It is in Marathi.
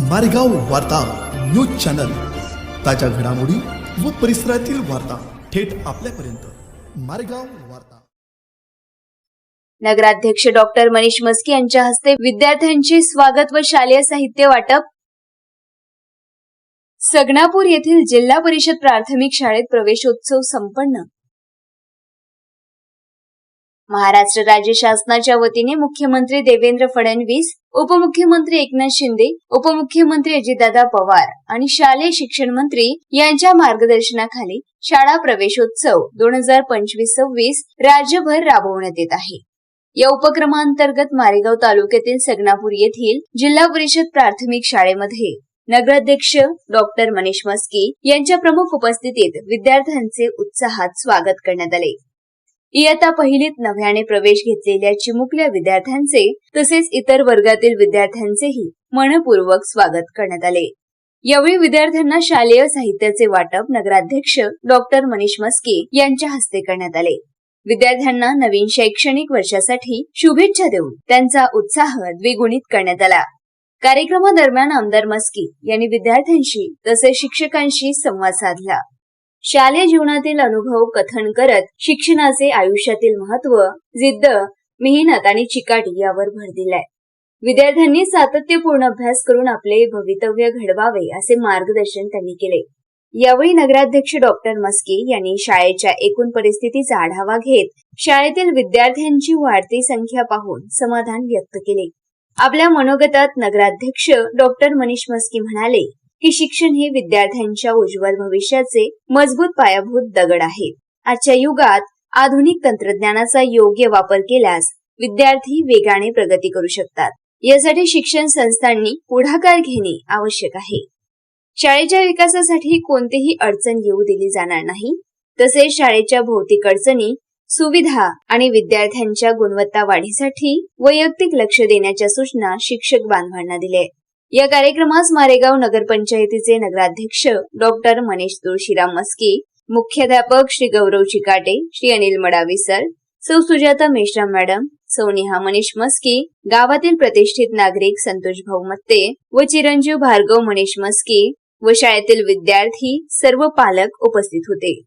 मारेगाव वार्ता न्यूज चॅनल. ताज्या घडामोडी व परिसरातील वार्ता थेट आपल्यापर्यंत. मारेगाव वार्ता. नगराध्यक्ष डॉक्टर मनीष मस्के यांच्या हस्ते विद्यार्थ्यांचे स्वागत व शालेय साहित्य वाटप. सगनापूर येथील जिल्हा परिषद प्राथमिक शाळेत प्रवेशोत्सव संपन्न. महाराष्ट्र राज्य शासनाच्या वतीने मुख्यमंत्री देवेंद्र फडणवीस उपमुख्यमंत्री एकनाथ शिंदे उपमुख्यमंत्री अजितदादा पवार आणि शालेय शिक्षण मंत्री यांच्या मार्गदर्शनाखाली शाळा प्रवेशोत्सव दोन हजार पंचवीस सव्वीस राज्यभर राबवण्यात येत आहे. या उपक्रमांतर्गत मारेगाव तालुक्यातील सगनापूर येथील जिल्हा परिषद प्राथमिक शाळेमध्ये नगराध्यक्ष डॉक्टर मनीष मस्की यांच्या प्रमुख उपस्थितीत विद्यार्थ्यांचे उत्साहात स्वागत करण्यात आले. इयत्ता पहिलीत नव्याने प्रवेश घेतलेल्या चिमुकल्या विद्यार्थ्यांचे तसेच इतर वर्गातील विद्यार्थ्यांचेही मनपूर्वक स्वागत करण्यात आले. यावेळी विद्यार्थ्यांना शालेय साहित्याचे वाटप नगराध्यक्ष डॉक्टर मनीष मस्के यांच्या हस्ते करण्यात आले. विद्यार्थ्यांना नवीन शैक्षणिक वर्षासाठी शुभेच्छा देऊन त्यांचा उत्साह द्विगुणित करण्यात आला. कार्यक्रमादरम्यान आमदार मस्की यांनी विद्यार्थ्यांशी तसेच शिक्षकांशी संवाद साधला. शालेय जीवनातील अनुभव कथन करत शिक्षणाचे आयुष्यातील महत्त्व जिद्द मेहनत आणि चिकाटी यावर भर दिलाय. विद्यार्थ्यांनी सातत्यपूर्ण अभ्यास करून आपले भवितव्य घडवावे असे मार्गदर्शन त्यांनी केले. यावेळी नगराध्यक्ष डॉक्टर मस्के यांनी शाळेच्या एकूण परिस्थितीचा आढावा घेत शाळेतील विद्यार्थ्यांची वाढती संख्या पाहून समाधान व्यक्त केले. आपल्या मनोगतात नगराध्यक्ष डॉक्टर मनीष मस्की म्हणाले की शिक्षण हे विद्यार्थ्यांच्या उज्ज्वल भविष्याचे मजबूत पायाभूत दगड आहे. आजच्या युगात आधुनिक तंत्रज्ञानाचा योग्य वापर केल्यास विद्यार्थी वेगाने प्रगती करू शकतात. यासाठी शिक्षण संस्थांनी पुढाकार घेणे आवश्यक आहे. शाळेच्या विकासासाठी कोणतीही अडचण येऊ दिली जाणार नाही. तसेच शाळेच्या भौतिक अडचणी सुविधा आणि विद्यार्थ्यांच्या गुणवत्ता वाढीसाठी वैयक्तिक लक्ष देण्याच्या सूचना शिक्षक बांधवांना दिल्या या कार्यक्रमास मारेगाव नगरपंचायतीचे नगराध्यक्ष डॉक्टर मनीष तुळशीराम मस्की मुख्याध्यापक श्री गौरव चिकाटे श्री अनिल मडावी सर सौ सुजाता मेश्राम मॅडम सौ नेहा मनीष मस्की गावातील प्रतिष्ठित नागरिक संतोष भाऊ मत्ते व चिरंजीव भार्गव मनीष मस्की व शाळेतील विद्यार्थी सर्व पालक उपस्थित होते.